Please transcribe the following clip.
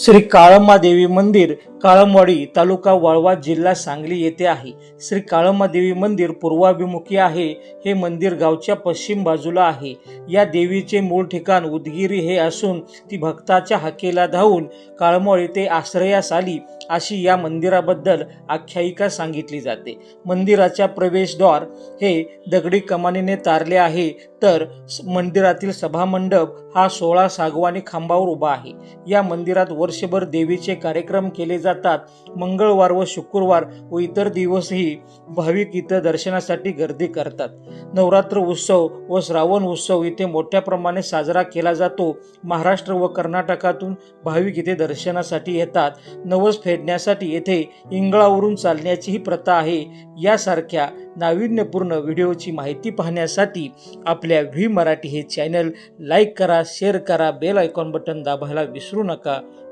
श्री काळम्मा देवी मंदिर काळमवाडी तालुका वाळवा जिल्हा सांगली येथे आहे. श्री काळम्मा देवी मंदिर पूर्वाभिमुखी आहे. हे मंदिर गावच्या पश्चिम बाजूला आहे. या देवीचे मूळ ठिकाण उदगिरी हे असून ती भक्ताच्या हाकेला धावून काळमवाडी ते आश्रयास आली अशी या मंदिराबद्दल आख्यायिका सांगितली जाते. मंदिराच्या प्रवेशद्वार हे दगडी कमानीने तारले आहे. तर मंदिरातील सभामंडप हा सोळा सागवानी खांबावर उभा आहे. या मंदिरात वर्षभर देवीचे कार्यक्रम केले जातात. मंगळवार व शुक्रवार व इतर दिवसही भाविक इथं दर्शनासाठी गर्दी करतात. नवरात्र उत्सव व श्रावण उत्सव इथे मोठ्या प्रमाणे साजरा केला जातो. महाराष्ट्र व कर्नाटकातून भाविक इथे दर्शनासाठी येतात. नवस फेडण्यासाठी येथे इंगळावरून चालण्याची ही प्रथा आहे. यासारख्या नाविन्यपूर्ण व्हिडिओची माहिती पाहण्यासाठी आपल्या व्ही मराठी हे चॅनल लाईक करा शेअर करा बेल आयकॉन बटन दाबायला विसरू नका.